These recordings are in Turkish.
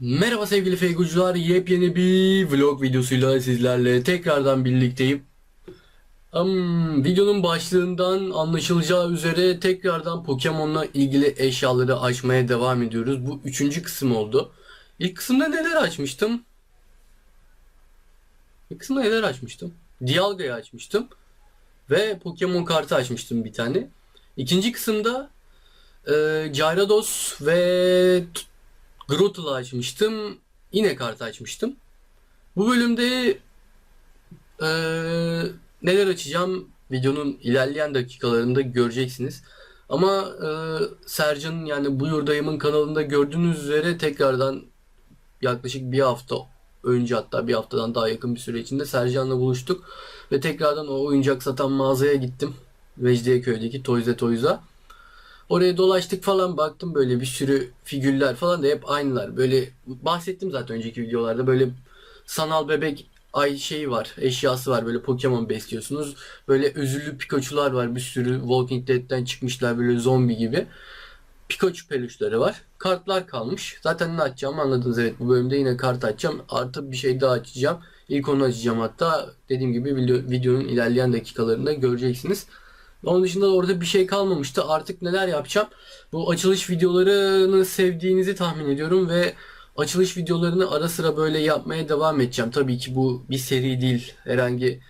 Merhaba sevgili Feygucular, yepyeni bir vlog videosuyla sizlerle tekrardan birlikteyim. Am, videonun başlığından anlaşılacağı üzere tekrardan Pokemon'la ilgili eşyaları açmaya devam ediyoruz. Bu üçüncü kısım oldu. İlk kısımda neler açmıştım? İlk kısımda neler açmıştım? Dialga'yı açmıştım. Ve Pokemon kartı açmıştım bir tane. İkinci kısımda e, Gyarados ve Grootle'ı açmıştım. Yine kartı açmıştım. Bu bölümde eee, neler açacağım videonun ilerleyen dakikalarında göreceksiniz. Ama eee Sercan'ın yani Buyurdayım'ın kanalında gördüğünüz üzere tekrardan yaklaşık bir hafta önce hatta bir haftadan daha yakın bir süre içinde Sercan'la buluştuk. Ve tekrardan o oyuncak satan mağazaya gittim. Mecidiyeköy'deki Toys R Toys'a. Oraya dolaştık falan baktım böyle bir sürü figürler falan da hep aynılar. Böyle bahsettim zaten önceki videolarda böyle sanal bebek ay şeyi var, eşyası var. Böyle Pokemon besliyorsunuz. Böyle özürlü Pikachu'lar var. Bir sürü Walking Dead'den çıkmışlar böyle zombi gibi. Pikachu peluşları var. Kartlar kalmış. Zaten ne açacağımı anladınız. Evet bu bölümde yine kart açacağım. Artı bir şey daha açacağım. İlk onu açacağım hatta. Dediğim gibi video, videonun ilerleyen dakikalarında göreceksiniz. Onun dışında da orada bir şey kalmamıştı. Artık neler yapacağım? Bu açılış videolarını sevdiğinizi tahmin ediyorum ve açılış videolarını ara sıra böyle yapmaya devam edeceğim. Tabii ki bu bir seri değil. Herhangi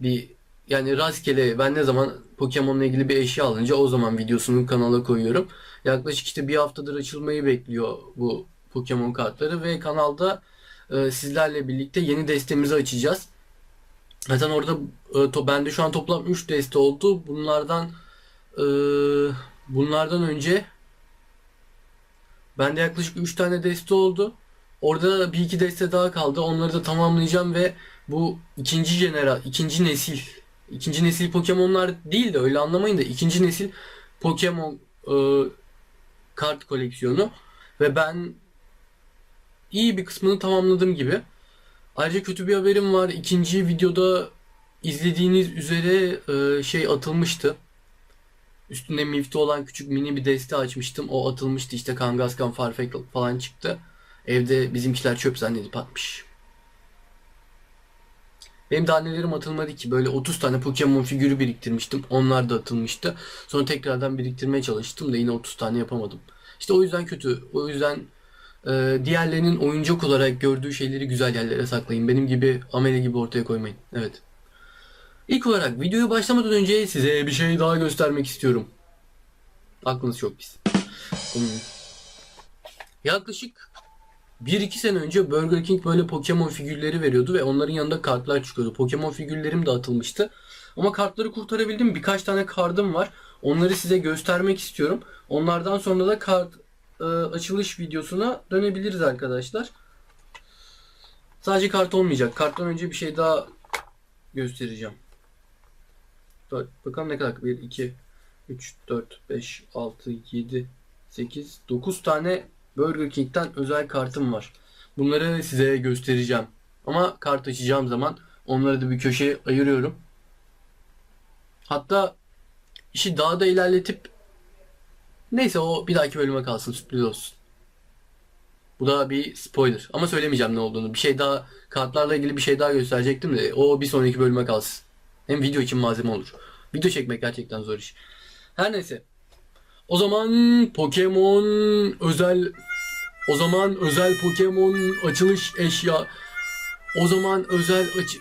bir yani rastgele ben ne zaman Pokemon'la ilgili bir eşya alınca o zaman videosunu kanala koyuyorum. Yaklaşık işte bir haftadır açılmayı bekliyor bu Pokemon kartları ve kanalda e, sizlerle birlikte yeni destemizi açacağız. Zaten orada e, bende şu an toplam 3 deste oldu. Bunlardan e, bunlardan önce bende yaklaşık 3 tane deste oldu. Orada bir iki deste daha kaldı. Onları da tamamlayacağım ve bu ikinci jenera, ikinci nesil, ikinci nesil Pokemon'lar değil de öyle anlamayın da ikinci nesil Pokemon e, kart koleksiyonu ve ben iyi bir kısmını tamamladım gibi. Ayrıca kötü bir haberim var. İkinci videoda izlediğiniz üzere e, şey atılmıştı. Üstünde Mifty olan küçük mini bir deste açmıştım. O atılmıştı işte Kangaskhan, Farfetch'd falan çıktı. Evde bizimkiler çöp zannedip atmış. Benim de annelerim atılmadı ki. Böyle 30 tane Pokemon figürü biriktirmiştim. Onlar da atılmıştı. Sonra tekrardan biriktirmeye çalıştım da yine 30 tane yapamadım. İşte o yüzden kötü. O yüzden ee, diğerlerinin oyuncak olarak gördüğü şeyleri güzel yerlere saklayın. Benim gibi amele gibi ortaya koymayın. Evet. İlk olarak videoya başlamadan önce size bir şey daha göstermek istiyorum. Aklınız çok pis. Yaklaşık 1-2 sene önce Burger King böyle Pokemon figürleri veriyordu ve onların yanında kartlar çıkıyordu. Pokemon figürlerim de atılmıştı. Ama kartları kurtarabildim. Birkaç tane kardım var. Onları size göstermek istiyorum. Onlardan sonra da kart e, açılış videosuna dönebiliriz arkadaşlar. Sadece kart olmayacak. Karttan önce bir şey daha göstereceğim. Bak, bakalım ne kadar. 1, 2, 3, 4, 5, 6, 7, 8, 9 tane Burger King'den özel kartım var. Bunları size göstereceğim. Ama kart açacağım zaman onları da bir köşeye ayırıyorum. Hatta işi daha da ilerletip Neyse o bir dahaki bölüme kalsın sürpriz olsun. Bu da bir spoiler. Ama söylemeyeceğim ne olduğunu. Bir şey daha kartlarla ilgili bir şey daha gösterecektim de o bir sonraki bölüme kalsın. Hem video için malzeme olur. Video çekmek gerçekten zor iş. Her neyse. O zaman Pokemon özel o zaman özel Pokemon açılış eşya o zaman özel açı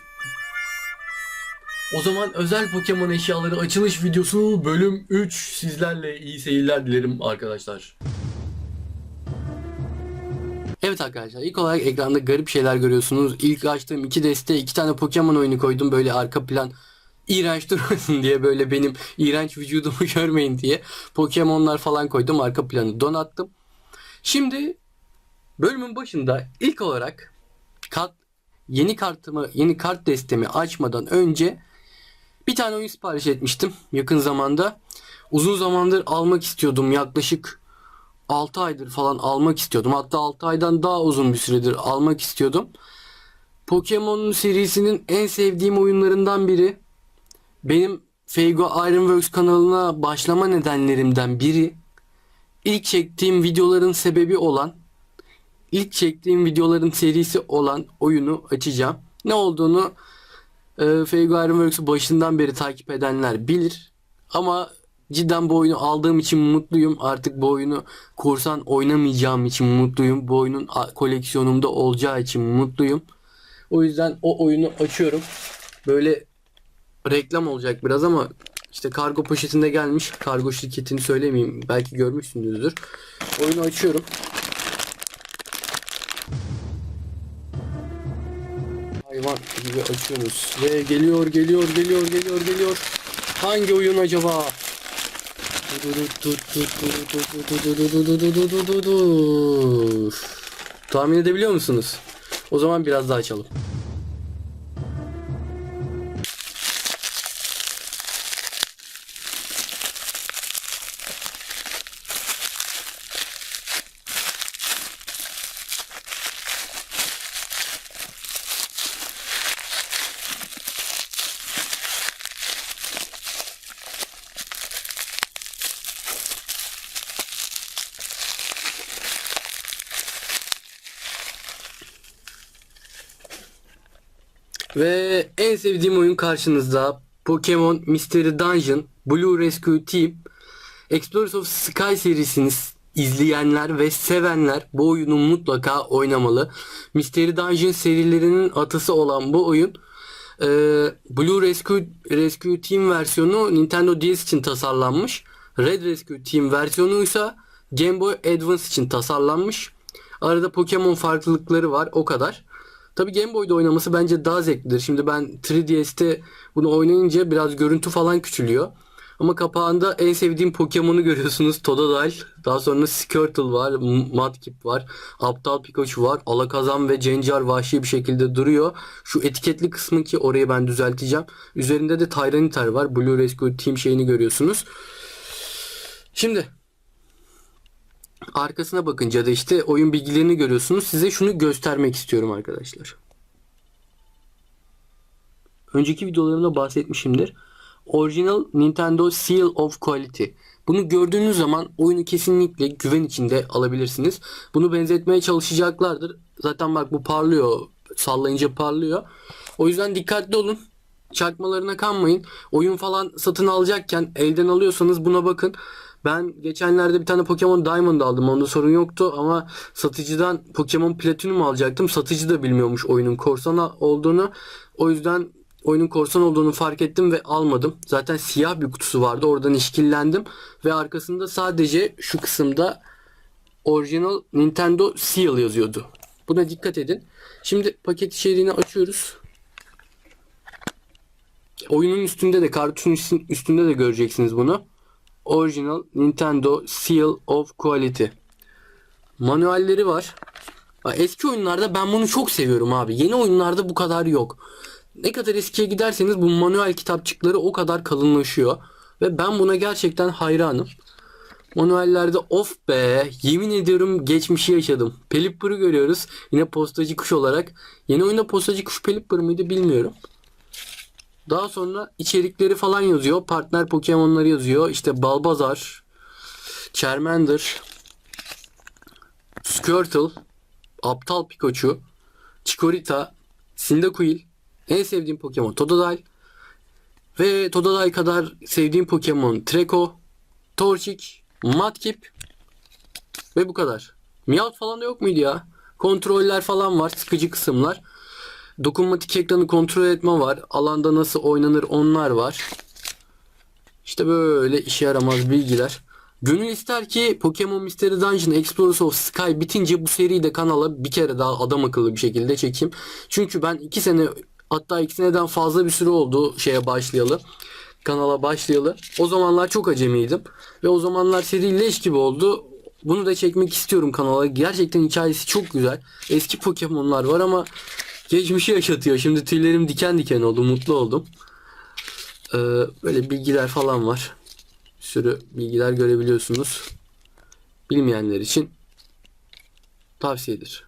o zaman özel Pokemon eşyaları açılış videosu bölüm 3 sizlerle iyi seyirler dilerim arkadaşlar. Evet arkadaşlar ilk olarak ekranda garip şeyler görüyorsunuz. İlk açtığım iki deste iki tane Pokemon oyunu koydum böyle arka plan iğrenç durmasın diye böyle benim iğrenç vücudumu görmeyin diye Pokemon'lar falan koydum arka planı donattım. Şimdi bölümün başında ilk olarak kart, yeni kartımı yeni kart destemi açmadan önce bir tane oyun sipariş etmiştim yakın zamanda. Uzun zamandır almak istiyordum. Yaklaşık 6 aydır falan almak istiyordum. Hatta 6 aydan daha uzun bir süredir almak istiyordum. Pokemon serisinin en sevdiğim oyunlarından biri. Benim Feigo Ironworks kanalına başlama nedenlerimden biri. İlk çektiğim videoların sebebi olan ilk çektiğim videoların serisi olan oyunu açacağım. Ne olduğunu e, Feygo Ironworks'u başından beri takip edenler bilir. Ama cidden bu oyunu aldığım için mutluyum. Artık bu oyunu korsan oynamayacağım için mutluyum. Bu oyunun koleksiyonumda olacağı için mutluyum. O yüzden o oyunu açıyorum. Böyle reklam olacak biraz ama işte kargo poşetinde gelmiş. Kargo şirketini söylemeyeyim. Belki görmüşsünüzdür. Oyunu açıyorum. Gibi açıyoruz. Ve geliyor, geliyor, geliyor, geliyor, geliyor. Hangi oyun acaba? Tahmin edebiliyor musunuz? O zaman biraz daha açalım. Ve en sevdiğim oyun karşınızda Pokemon Mystery Dungeon Blue Rescue Team Explorers of Sky serisini izleyenler ve sevenler bu oyunu mutlaka oynamalı. Mystery Dungeon serilerinin atısı olan bu oyun e, Blue Rescue, Rescue Team versiyonu Nintendo DS için tasarlanmış. Red Rescue Team versiyonu ise Game Boy Advance için tasarlanmış. Arada Pokemon farklılıkları var o kadar. Tabi Game Boy'da oynaması bence daha zevklidir. Şimdi ben 3DS'te bunu oynayınca biraz görüntü falan küçülüyor. Ama kapağında en sevdiğim Pokemon'u görüyorsunuz. Totodile. Daha sonra Squirtle var. Mudkip var. Aptal Pikachu var. Alakazam ve Cencar vahşi bir şekilde duruyor. Şu etiketli kısmı ki orayı ben düzelteceğim. Üzerinde de Tyranitar var. Blue Rescue Team şeyini görüyorsunuz. Şimdi arkasına bakınca da işte oyun bilgilerini görüyorsunuz. Size şunu göstermek istiyorum arkadaşlar. Önceki videolarımda bahsetmişimdir. Original Nintendo Seal of Quality. Bunu gördüğünüz zaman oyunu kesinlikle güven içinde alabilirsiniz. Bunu benzetmeye çalışacaklardır. Zaten bak bu parlıyor. Sallayınca parlıyor. O yüzden dikkatli olun. Çakmalarına kanmayın. Oyun falan satın alacakken elden alıyorsanız buna bakın. Ben geçenlerde bir tane Pokemon Diamond aldım. Onda sorun yoktu ama satıcıdan Pokemon Platinum alacaktım. Satıcı da bilmiyormuş oyunun korsan olduğunu. O yüzden oyunun korsan olduğunu fark ettim ve almadım. Zaten siyah bir kutusu vardı. Oradan işkillendim ve arkasında sadece şu kısımda Original Nintendo Seal yazıyordu. Buna dikkat edin. Şimdi paket içeriğini açıyoruz. Oyunun üstünde de kartuşun üstünde de göreceksiniz bunu. Original Nintendo Seal of Quality. Manuelleri var. Eski oyunlarda ben bunu çok seviyorum abi. Yeni oyunlarda bu kadar yok. Ne kadar eskiye giderseniz bu manuel kitapçıkları o kadar kalınlaşıyor. Ve ben buna gerçekten hayranım. Manuellerde of be yemin ediyorum geçmişi yaşadım. Pelipper'ı görüyoruz. Yine postacı kuş olarak. Yeni oyunda postacı kuş Pelipper mıydı bilmiyorum. Daha sonra içerikleri falan yazıyor. Partner Pokemon'ları yazıyor. İşte Balbazar, Charmander, Squirtle, Aptal Pikachu, Chikorita, Cyndaquil, en sevdiğim Pokemon Totodile ve Totodile kadar sevdiğim Pokemon Treco, Torchic, Mudkip ve bu kadar. Meowth falan da yok muydu ya? Kontroller falan var, sıkıcı kısımlar. Dokunmatik ekranı kontrol etme var. Alanda nasıl oynanır onlar var. İşte böyle işe yaramaz bilgiler. Gönül ister ki Pokemon Mystery Dungeon Explorers of Sky bitince bu seriyi de kanala bir kere daha adam akıllı bir şekilde çekeyim. Çünkü ben iki sene hatta iki seneden fazla bir süre oldu şeye başlayalı. Kanala başlayalı. O zamanlar çok acemiydim. Ve o zamanlar seri leş gibi oldu. Bunu da çekmek istiyorum kanala. Gerçekten hikayesi çok güzel. Eski Pokemon'lar var ama geçmişi yaşatıyor. Şimdi tüylerim diken diken oldu. Mutlu oldum. Ee, böyle bilgiler falan var. Bir sürü bilgiler görebiliyorsunuz. Bilmeyenler için tavsiyedir.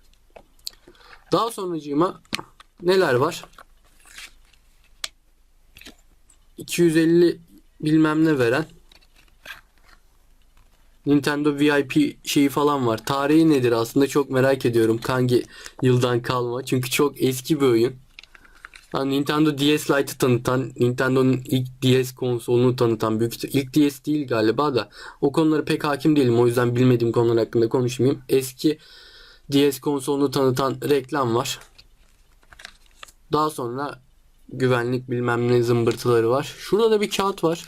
Daha sonracığıma neler var? 250 bilmem ne veren Nintendo VIP şeyi falan var. Tarihi nedir aslında çok merak ediyorum. Hangi yıldan kalma. Çünkü çok eski bir oyun. Ha, Nintendo DS Lite'ı tanıtan, Nintendo'nun ilk DS konsolunu tanıtan büyük ilk DS değil galiba da o konulara pek hakim değilim. O yüzden bilmediğim konular hakkında konuşmayayım. Eski DS konsolunu tanıtan reklam var. Daha sonra güvenlik bilmem ne zımbırtıları var. Şurada da bir kağıt var.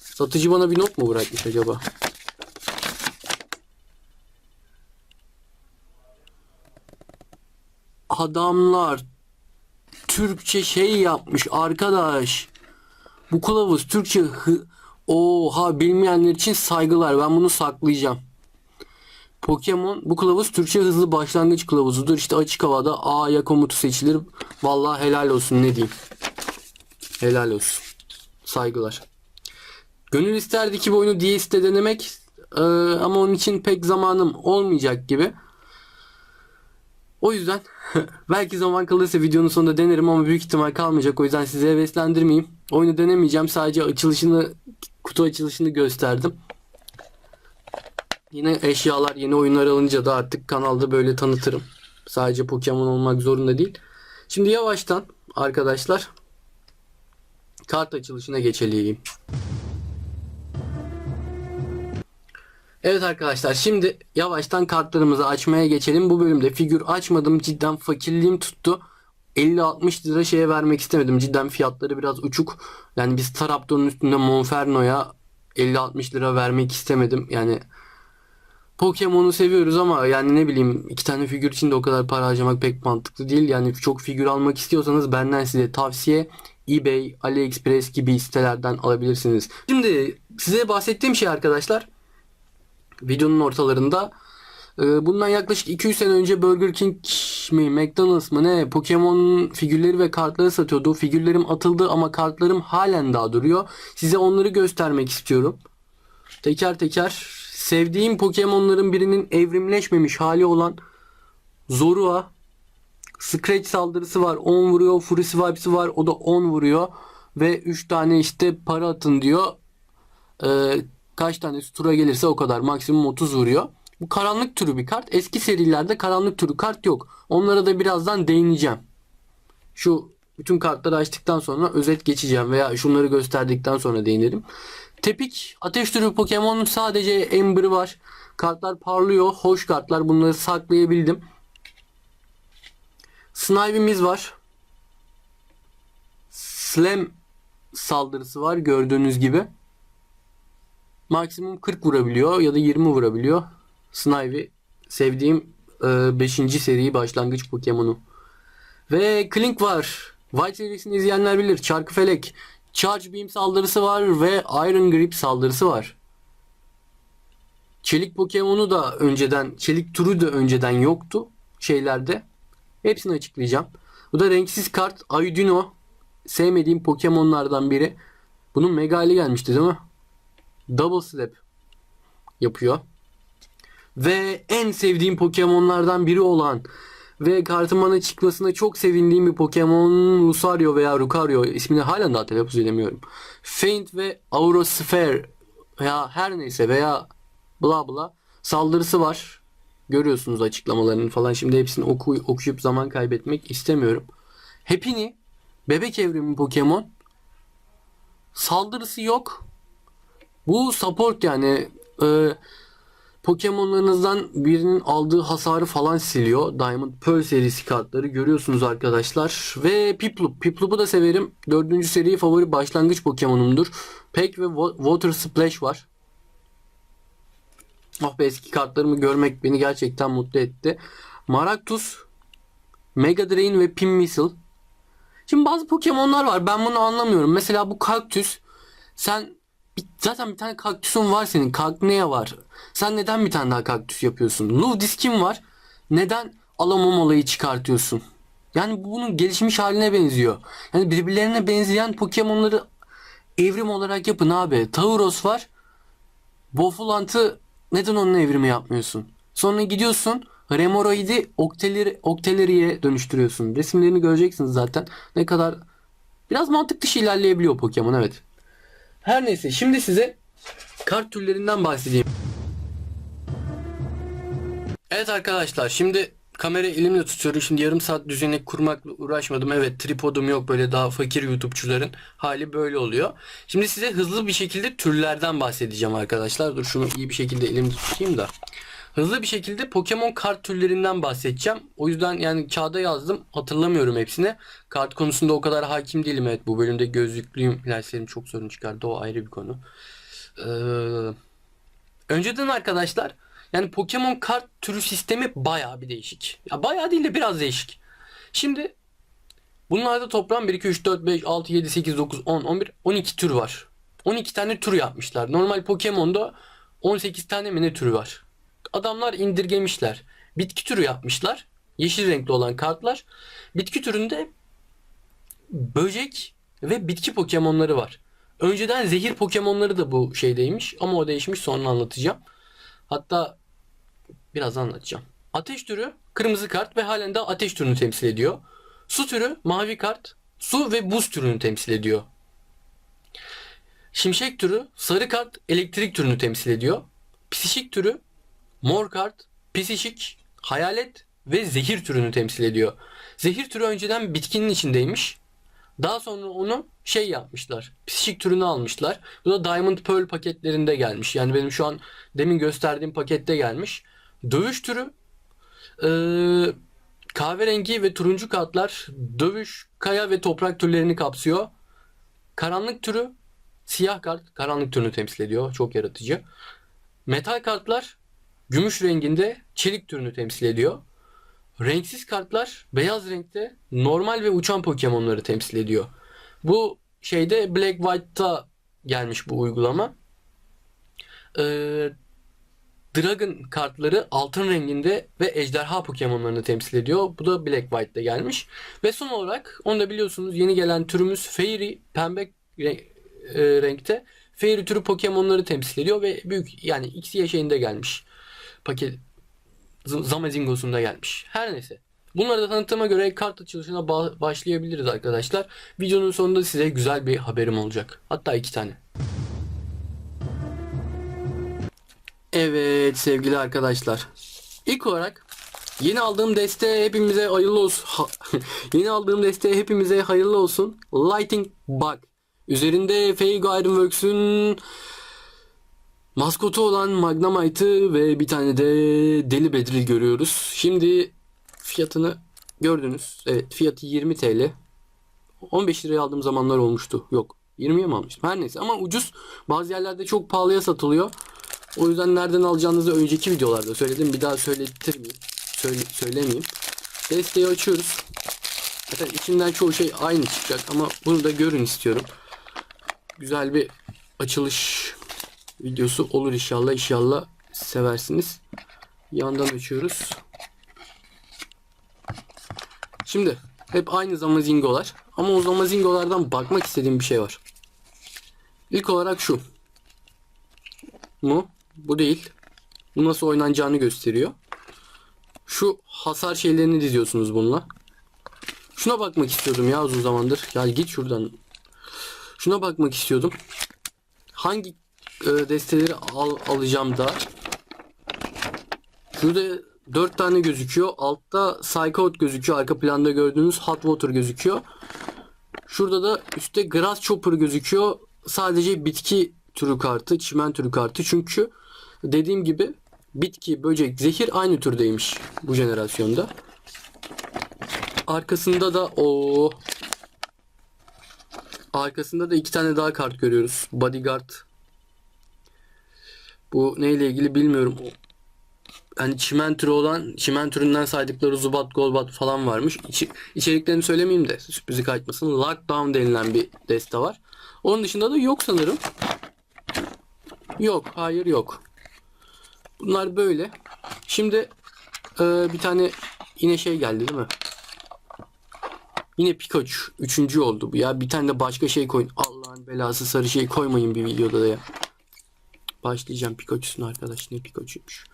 Satıcı bana bir not mu bırakmış acaba? Adamlar Türkçe şey yapmış arkadaş. Bu kılavuz Türkçe hı... Oha bilmeyenler için saygılar. Ben bunu saklayacağım. Pokemon bu kılavuz Türkçe hızlı başlangıç kılavuzudur. İşte açık havada A'ya komutu seçilir. Vallahi helal olsun ne diyeyim. Helal olsun. Saygılar. Gönül isterdi ki bu oyunu DS'de denemek Ee, ama onun için pek zamanım olmayacak gibi. O yüzden belki zaman kalırsa videonun sonunda denerim ama büyük ihtimal kalmayacak. O yüzden size heveslendirmeyeyim. Oyunu denemeyeceğim. Sadece açılışını, kutu açılışını gösterdim. Yine eşyalar, yeni oyunlar alınca da artık kanalda böyle tanıtırım. Sadece Pokemon olmak zorunda değil. Şimdi yavaştan arkadaşlar kart açılışına geçelim. Evet arkadaşlar şimdi yavaştan kartlarımızı açmaya geçelim. Bu bölümde figür açmadım. Cidden fakirliğim tuttu. 50-60 lira şeye vermek istemedim. Cidden fiyatları biraz uçuk. Yani biz Taraptor'un üstünde Monferno'ya 50-60 lira vermek istemedim. Yani Pokemon'u seviyoruz ama yani ne bileyim iki tane figür için de o kadar para harcamak pek mantıklı değil. Yani çok figür almak istiyorsanız benden size tavsiye eBay, AliExpress gibi sitelerden alabilirsiniz. Şimdi size bahsettiğim şey arkadaşlar videonun ortalarında e, bundan yaklaşık 200 sene önce Burger King mi McDonald's mı ne Pokemon figürleri ve kartları satıyordu. Figürlerim atıldı ama kartlarım halen daha duruyor. Size onları göstermek istiyorum. Teker teker sevdiğim Pokemon'ların birinin evrimleşmemiş hali olan Zorua Scratch saldırısı var 10 vuruyor. Fury Swipes'ı var o da 10 vuruyor. Ve 3 tane işte para atın diyor. Ee, kaç tane tura gelirse o kadar maksimum 30 vuruyor. Bu karanlık türü bir kart. Eski serilerde karanlık türü kart yok. Onlara da birazdan değineceğim. Şu bütün kartları açtıktan sonra özet geçeceğim veya şunları gösterdikten sonra değinelim. Tepik ateş türü Pokemon'un sadece Ember'ı var. Kartlar parlıyor. Hoş kartlar. Bunları saklayabildim. Snivy'miz var. Slam saldırısı var gördüğünüz gibi. Maksimum 40 vurabiliyor ya da 20 vurabiliyor. Snivy sevdiğim 5. seri başlangıç Pokemon'u. Ve Klink var. White serisini izleyenler bilir. Çarkıfelek. Charge Beam saldırısı var ve Iron Grip saldırısı var. Çelik Pokemon'u da önceden, çelik turu da önceden yoktu şeylerde. Hepsini açıklayacağım. Bu da renksiz kart Audino. Sevmediğim Pokemon'lardan biri. Bunun mega hali gelmişti değil mi? Double Slap yapıyor. Ve en sevdiğim Pokemon'lardan biri olan ve kartın bana çıkmasına çok sevindiğim bir Pokemon Lucario veya Lucario ismini halen daha telaffuz edemiyorum. Faint ve Aurosphère veya her neyse veya bla bla saldırısı var. Görüyorsunuz açıklamalarını falan. Şimdi hepsini oku, okuyup zaman kaybetmek istemiyorum. Happiny bebek evrimi Pokemon saldırısı yok. Bu support yani e, Pokemon'larınızdan birinin aldığı hasarı falan siliyor. Diamond Pearl serisi kartları görüyorsunuz arkadaşlar. Ve Piplup. Piplup'u da severim. Dördüncü seri favori başlangıç Pokemon'umdur. Peck ve Water Splash var. Oh be eski kartlarımı görmek beni gerçekten mutlu etti. Maractus, Mega Drain ve Pin Missile. Şimdi bazı Pokemon'lar var. Ben bunu anlamıyorum. Mesela bu kaktüs. Sen zaten bir tane kaktüsün var senin. Kagnea var. Sen neden bir tane daha kaktüs yapıyorsun? Ludisk'in var. Neden alamam olayı çıkartıyorsun? Yani bu bunun gelişmiş haline benziyor. Yani birbirlerine benzeyen Pokemon'ları evrim olarak yapın abi. Tauros var. Bofulant'ı neden onun evrimi yapmıyorsun? Sonra gidiyorsun Remoroid'i Octeleri, Octeleri'ye dönüştürüyorsun. Resimlerini göreceksiniz zaten. Ne kadar biraz mantık dışı ilerleyebiliyor Pokemon evet. Her neyse şimdi size kart türlerinden bahsedeyim. Evet arkadaşlar şimdi kamera elimle tutuyorum. Şimdi yarım saat düzenek kurmakla uğraşmadım. Evet tripodum yok böyle daha fakir YouTube'cuların hali böyle oluyor. Şimdi size hızlı bir şekilde türlerden bahsedeceğim arkadaşlar. Dur şunu iyi bir şekilde elimde tutayım da. Hızlı bir şekilde Pokemon kart türlerinden bahsedeceğim. O yüzden yani kağıda yazdım. Hatırlamıyorum hepsini. Kart konusunda o kadar hakim değilim. Evet bu bölümde gözlüklüyüm. Lenslerim çok sorun çıkardı. O ayrı bir konu. Ee, önceden arkadaşlar yani Pokemon kart türü sistemi bayağı bir değişik. Ya bayağı değil de biraz değişik. Şimdi bunlarda toplam 1, 2, 3, 4, 5, 6, 7, 8, 9, 10, 11, 12 tür var. 12 tane tür yapmışlar. Normal Pokemon'da 18 tane mi ne türü var. Adamlar indirgemişler. Bitki türü yapmışlar. Yeşil renkli olan kartlar. Bitki türünde böcek ve bitki Pokemon'ları var. Önceden zehir Pokemon'ları da bu şeydeymiş ama o değişmiş sonra anlatacağım. Hatta birazdan anlatacağım. Ateş türü kırmızı kart ve halen de ateş türünü temsil ediyor. Su türü mavi kart, su ve buz türünü temsil ediyor. Şimşek türü sarı kart elektrik türünü temsil ediyor. Psişik türü mor kart, psişik, hayalet ve zehir türünü temsil ediyor. Zehir türü önceden bitkinin içindeymiş. Daha sonra onu şey yapmışlar. Psişik türünü almışlar. Bu da Diamond Pearl paketlerinde gelmiş. Yani benim şu an demin gösterdiğim pakette gelmiş. Dövüş türü eee, kahverengi ve turuncu kartlar dövüş, kaya ve toprak türlerini kapsıyor. Karanlık türü siyah kart karanlık türünü temsil ediyor. Çok yaratıcı. Metal kartlar gümüş renginde çelik türünü temsil ediyor. Renksiz kartlar beyaz renkte normal ve uçan Pokemon'ları temsil ediyor. Bu şeyde Black White'ta gelmiş bu uygulama. Ee, Dragon kartları altın renginde ve ejderha Pokemon'larını temsil ediyor. Bu da Black White'da gelmiş. Ve son olarak onu da biliyorsunuz yeni gelen türümüz Fairy pembe e, renkte. Fairy türü Pokemon'ları temsil ediyor ve büyük yani X şeyinde gelmiş. Paket Z- Zamazingos'unda gelmiş. Her neyse. Bunları da tanıttığıma göre kart açılışına ba- başlayabiliriz arkadaşlar. Videonun sonunda size güzel bir haberim olacak. Hatta iki tane. Evet sevgili arkadaşlar. İlk olarak yeni aldığım desteğe hepimize hayırlı olsun. Yeni aldığım desteğe hepimize hayırlı olsun. Lighting Bug. Üzerinde Feigo Ironworks'ün maskotu olan Magnemite'ı ve bir tane de Deli Bedril görüyoruz. Şimdi fiyatını gördünüz. Evet fiyatı 20 TL. 15 liraya aldığım zamanlar olmuştu. Yok 20'ye mi almıştım? Her neyse ama ucuz. Bazı yerlerde çok pahalıya satılıyor. O yüzden nereden alacağınızı önceki videolarda söyledim. Bir daha söyletirmeyeyim. Söyle, söylemeyeyim. Desteği açıyoruz. Zaten içinden çoğu şey aynı çıkacak ama bunu da görün istiyorum. Güzel bir açılış videosu olur inşallah. İnşallah seversiniz. Yandan açıyoruz. Şimdi hep aynı zamazingolar. Ama o zamazingolardan bakmak istediğim bir şey var. İlk olarak şu. mu? Bu değil. Bu nasıl oynanacağını gösteriyor. Şu hasar şeylerini diziyorsunuz bununla. Şuna bakmak istiyordum ya uzun zamandır. Ya git şuradan. Şuna bakmak istiyordum. Hangi e, desteleri al, alacağım da. Şurada 4 tane gözüküyor. Altta Psychout gözüküyor. Arka planda gördüğünüz Hot Water gözüküyor. Şurada da üstte Grass Chopper gözüküyor. Sadece bitki türü kartı, çimen türü kartı. Çünkü dediğim gibi bitki, böcek, zehir aynı türdeymiş bu jenerasyonda. Arkasında da o arkasında da iki tane daha kart görüyoruz. Bodyguard. Bu neyle ilgili bilmiyorum. Hani çimen türü olan, çimen türünden saydıkları Zubat, Golbat falan varmış. İçi, içeriklerini söylemeyeyim de sürprizi kaçmasın. Lockdown denilen bir deste var. Onun dışında da yok sanırım. Yok, hayır yok. Bunlar böyle. Şimdi e, bir tane yine şey geldi değil mi? Yine Pikachu. Üçüncü oldu bu ya. Bir tane de başka şey koyun. Allah'ın belası sarı şey koymayın bir videoda da ya. Başlayacağım Pikachu'sunu arkadaş. Ne Pikachu'ymuş.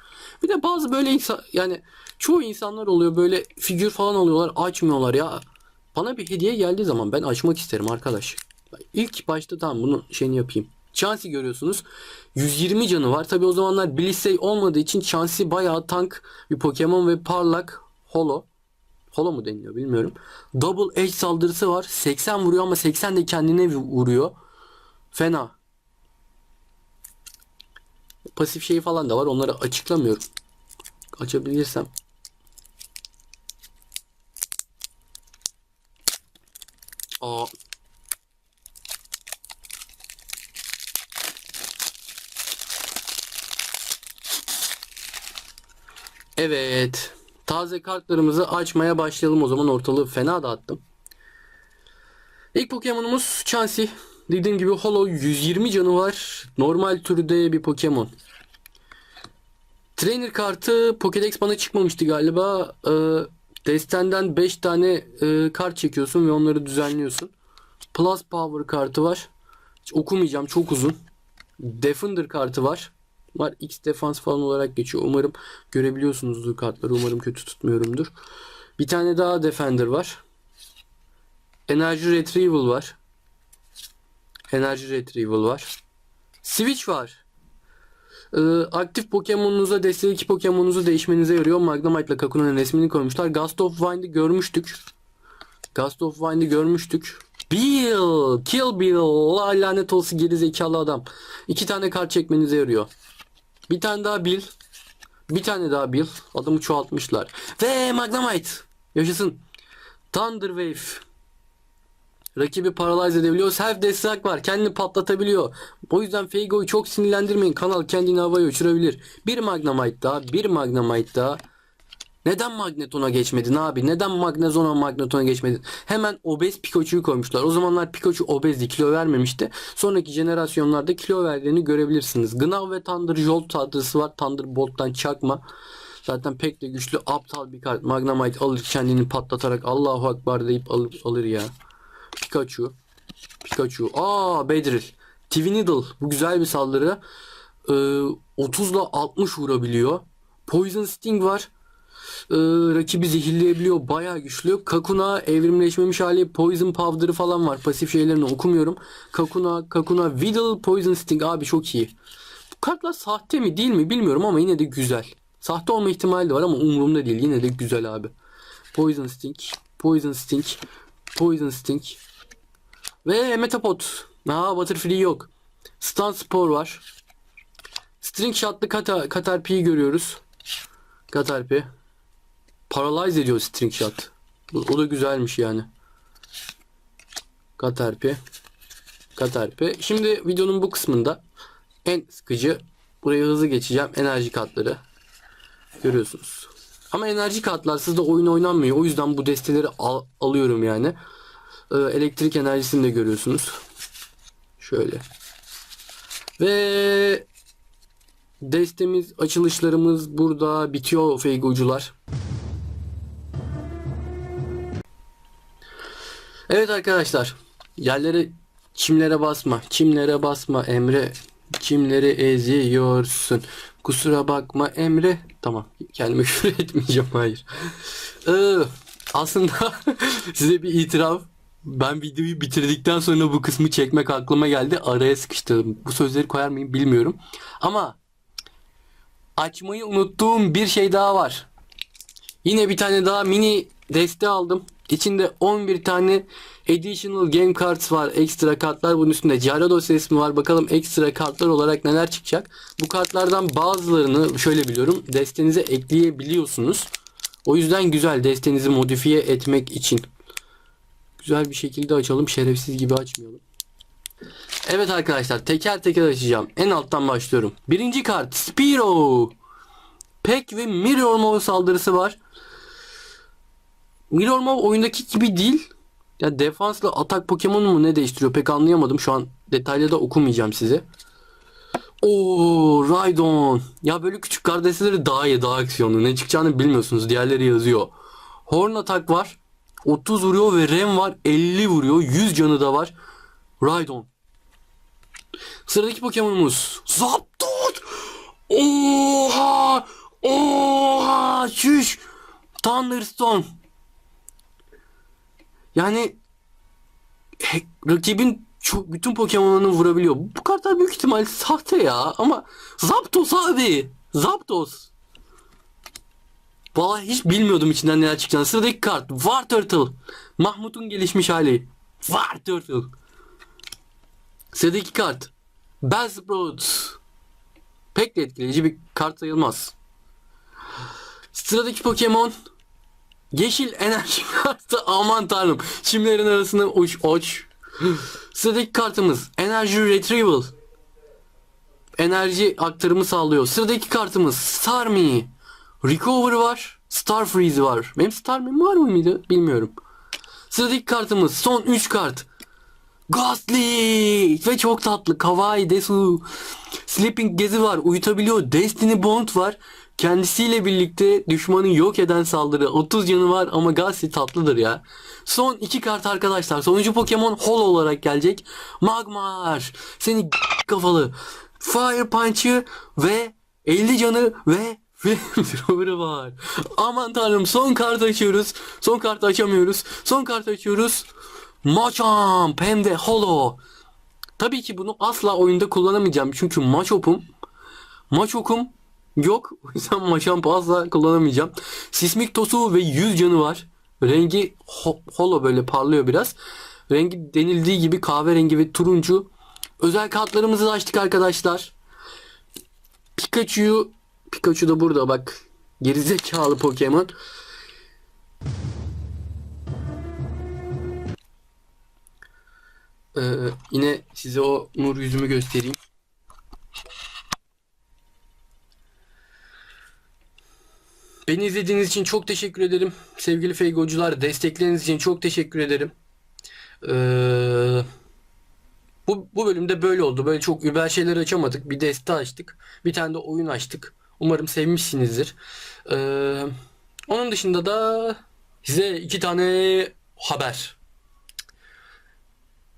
Bir de bazı böyle insan yani çoğu insanlar oluyor böyle figür falan alıyorlar açmıyorlar ya. Bana bir hediye geldiği zaman ben açmak isterim arkadaş. İlk başta tamam bunun şeyini yapayım. Chansey görüyorsunuz. 120 canı var. Tabi o zamanlar Blissey olmadığı için Chansey bayağı tank bir Pokemon ve parlak holo. Holo mu deniliyor bilmiyorum. Double Edge saldırısı var. 80 vuruyor ama 80 de kendine vuruyor. Fena. Pasif şeyi falan da var. Onları açıklamıyorum. Açabilirsem. Aa. Evet. Taze kartlarımızı açmaya başlayalım o zaman ortalığı fena dağıttım. İlk Pokemon'umuz Chansey. Dediğim gibi Holo 120 canı var. Normal türde bir Pokemon. Trainer kartı Pokédex bana çıkmamıştı galiba. Ee, destenden 5 tane e, kart çekiyorsun ve onları düzenliyorsun. Plus Power kartı var. Hiç okumayacağım çok uzun. Defender kartı var. Var X defans falan olarak geçiyor. Umarım görebiliyorsunuzdur kartları. Umarım kötü tutmuyorumdur. Bir tane daha Defender var. Enerji Retrieval var. Enerji Retrieval var. Switch var. Ee, aktif Pokemon'unuza destek 2 Pokemon'unuzu değişmenize yarıyor. Magnemite ile Kakuna'nın resmini koymuşlar. Gust of Wind'i görmüştük. Gust of Wind'i görmüştük. Bill! Kill Bill! La lanet olsun geri zekalı adam. İki tane kart çekmenize yarıyor. Bir tane daha Bill. Bir tane daha Bill. Adamı çoğaltmışlar. Ve Magnemite! Yaşasın. Thunder Wave. Rakibi paralize edebiliyor. Self destruct var. Kendini patlatabiliyor. O yüzden Feigo'yu çok sinirlendirmeyin. Kanal kendini havaya uçurabilir. Bir Magnemite daha. Bir Magnemite daha. Neden Magneton'a geçmedin abi? Neden Magnezon'a Magneton'a geçmedin? Hemen obez Pikachu'yu koymuşlar. O zamanlar Pikachu obezdi. Kilo vermemişti. Sonraki jenerasyonlarda kilo verdiğini görebilirsiniz. Gnaw ve Thunder Jolt adresi var. Thunderbolt'tan çakma. Zaten pek de güçlü aptal bir kart. Magnemite alır kendini patlatarak Allahu Akbar deyip alır, alır ya. Pikachu. Pikachu. Aa Beedrill. Twineedle. Bu güzel bir saldırı. Ee, 30 ile 60 vurabiliyor. Poison Sting var. Ee, rakibi zehirleyebiliyor. Bayağı güçlü. Kakuna evrimleşmemiş hali Poison Powder'ı falan var. Pasif şeylerini okumuyorum. Kakuna, Kakuna, Whittle, Poison Sting. Abi çok iyi. Bu kartlar sahte mi değil mi bilmiyorum ama yine de güzel. Sahte olma ihtimali de var ama umurumda değil. Yine de güzel abi. Poison Sting. Poison Sting. Poison Sting. Ve Metapod. Aa Butterfree yok. Stun Spore var. String Shot'lı Kata, Caterpie'yi görüyoruz. Caterpie. Paralyze ediyor String Shot. O da güzelmiş yani. Caterpie. Caterpie. Şimdi videonun bu kısmında en sıkıcı buraya hızlı geçeceğim. Enerji kartları. Görüyorsunuz. Ama enerji kartlarsız da oyun oynanmıyor. O yüzden bu desteleri al- alıyorum yani. Ee, elektrik enerjisini de görüyorsunuz. Şöyle. Ve destemiz, açılışlarımız burada bitiyor feygocular. Evet arkadaşlar. Yerlere çimlere basma. Çimlere basma Emre. Çimleri eziyorsun. Kusura bakma Emre. Tamam. Kendime küfür etmeyeceğim. Hayır. Ee, aslında size bir itiraf. Ben videoyu bitirdikten sonra bu kısmı çekmek aklıma geldi. Araya sıkıştırdım. Bu sözleri koyar mıyım bilmiyorum. Ama açmayı unuttuğum bir şey daha var. Yine bir tane daha mini deste aldım. İçinde 11 tane additional game cards var. Ekstra kartlar bunun üstünde. Gyarados resmi var. Bakalım ekstra kartlar olarak neler çıkacak. Bu kartlardan bazılarını şöyle biliyorum. Destenize ekleyebiliyorsunuz. O yüzden güzel destenizi modifiye etmek için. Güzel bir şekilde açalım. Şerefsiz gibi açmayalım. Evet arkadaşlar teker teker açacağım. En alttan başlıyorum. Birinci kart Spiro. Pek ve Mirror Move saldırısı var. Mirror Move oyundaki gibi değil. Ya defansla atak Pokemon mu ne değiştiriyor pek anlayamadım. Şu an detaylı da okumayacağım size. Oo Raidon. Ya böyle küçük kardeşleri daha iyi daha aksiyonlu. Ne çıkacağını bilmiyorsunuz. Diğerleri yazıyor. Horn atak var. 30 vuruyor ve Rem var. 50 vuruyor. 100 canı da var. Raidon. Sıradaki Pokemon'umuz Zapdos. Oha! Oha! Şuş! Thunderstone. Yani rakibin Çok, bütün Pokemon'unu vurabiliyor. Bu kartlar büyük ihtimal sahte ya ama Zapdos abi. Zapdos. Vallahi hiç bilmiyordum içinden neler çıkacağını. Sıradaki kart War Turtle. Mahmut'un gelişmiş hali. War Turtle. Sıradaki kart Bellsprout. Pek de etkileyici bir kart sayılmaz. Sıradaki Pokemon Yeşil enerji kartı aman tanrım. Çimlerin arasına uç uç. Sıradaki kartımız Energy Retrieval. Enerji aktarımı sağlıyor. Sıradaki kartımız Starmie. Recover var. Star Freeze var. Benim Starmie'm var mıydı? Bilmiyorum. Sıradaki kartımız son 3 kart. Ghastly ve çok tatlı. Kawaii Desu. Sleeping Gezi var. Uyutabiliyor. Destiny Bond var. Kendisiyle birlikte düşmanı yok eden saldırı. 30 canı var ama Ghastly tatlıdır ya. Son iki kart arkadaşlar. Sonuncu Pokemon Holo olarak gelecek. Magmar. Seni kafalı. Fire Punch'ı ve 50 canı ve Flamethrower'ı var. Aman tanrım son kartı açıyoruz. Son kartı açamıyoruz. Son kartı açıyoruz. Machamp hem de Holo. Tabii ki bunu asla oyunda kullanamayacağım. Çünkü Machomp'um Machokum yok. O yüzden Machamp'ı asla kullanamayacağım. Sismik tosu ve 100 canı var. Rengi ho- holo böyle parlıyor biraz. Rengi denildiği gibi kahverengi ve turuncu. Özel kartlarımızı açtık arkadaşlar. Pikachu'yu Pikachu da burada bak. Gerizekalı Pokemon. Ee, yine size o nur yüzümü göstereyim. Beni izlediğiniz için çok teşekkür ederim. Sevgili Feygocular destekleriniz için çok teşekkür ederim. Ee, bu, bu bölümde böyle oldu. Böyle çok über şeyler açamadık. Bir deste açtık. Bir tane de oyun açtık. Umarım sevmişsinizdir. Ee, onun dışında da size iki tane haber.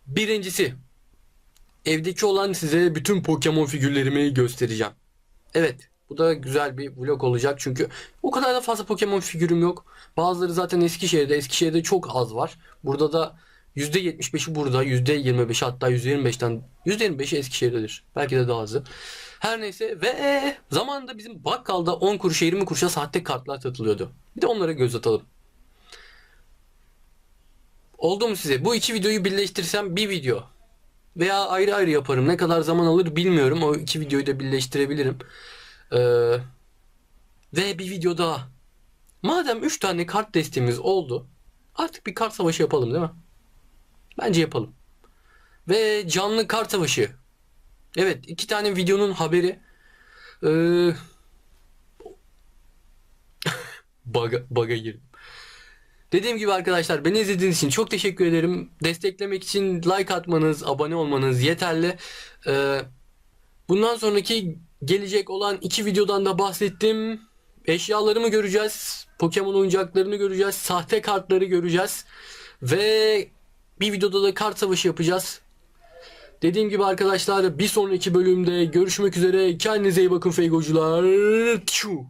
Birincisi evdeki olan size bütün Pokemon figürlerimi göstereceğim. Evet bu da güzel bir vlog olacak çünkü o kadar da fazla Pokemon figürüm yok. Bazıları zaten Eskişehir'de. Eskişehir'de çok az var. Burada da %75'i burada, %25'i hatta %25'ten %25'i Eskişehir'dedir. Belki de daha azı. Her neyse ve zamanında bizim bakkalda 10 kuruşa 20 kuruşa sahte kartlar satılıyordu. Bir de onlara göz atalım. Oldu mu size? Bu iki videoyu birleştirsem bir video. Veya ayrı ayrı yaparım. Ne kadar zaman alır bilmiyorum. O iki videoyu da birleştirebilirim. Ee, ve bir video daha. Madem 3 tane kart destemiz oldu. Artık bir kart savaşı yapalım değil mi? Bence yapalım. Ve canlı kart savaşı. Evet iki tane videonun haberi. Ee, baga, baga girdim. Dediğim gibi arkadaşlar beni izlediğiniz için çok teşekkür ederim. Desteklemek için like atmanız, abone olmanız yeterli. Ee, bundan sonraki gelecek olan iki videodan da bahsettim. Eşyalarımı göreceğiz. Pokemon oyuncaklarını göreceğiz. Sahte kartları göreceğiz. Ve bir videoda da kart savaşı yapacağız. Dediğim gibi arkadaşlar bir sonraki bölümde görüşmek üzere. Kendinize iyi bakın feygocular. Tşu.